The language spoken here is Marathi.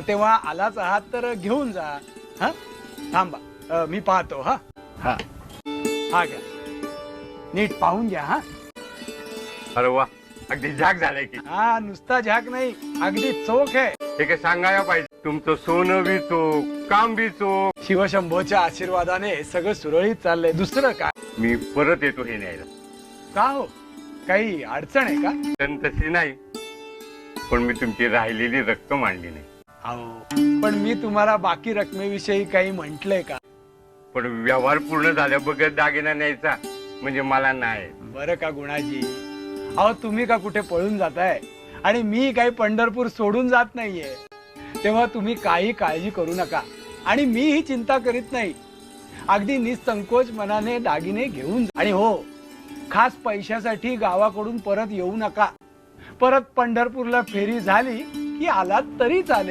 तेव्हा आलाच आहात तर घेऊन जा. हा? थांबा. अ, मी पाहतो हा? हा. हा घ्या. नीट पाहून घ्या हा? अरे वा. अगदी झाक झालाय की. हा नुसता झाक नाही अगदी चोख आहे. हे काय सांगायला पाहिजे. तुमचं सोनं बी चोख काम बी चोख. शिवशंभोच्या आशीर्वादाने सगळं सुरळीत चाललंय. दुसरं काय? मी परत येतो हे न्यायला. का हो? काही अडचण आहे का? पण तशी नाही. पण मी तुमची राहिलेली रक्कम आणली नाही. अहो पण मी तुम्हाला बाकी रकमेविषयी काही म्हंटलय का? पण व्यवहार पूर्ण झाल्या बघत दागिना न्यायचा म्हणजे मला नाही. बरं का गुणाजी? अहो तुम्ही का कुठे पळून जाताय? आणि मी काही पंढरपूर सोडून जात नाहीये. तेव्हा तुम्ही काही काळजी करू नका. आणि मी ही चिंता करीत नाही. अगदी निसंकोच मनाने दागिने घेऊन. आणि हो खास पैशासाठी गावाकडून परत येऊ नका. परत पंढरपूरला फेरी झाली की आलात तरी चालेल.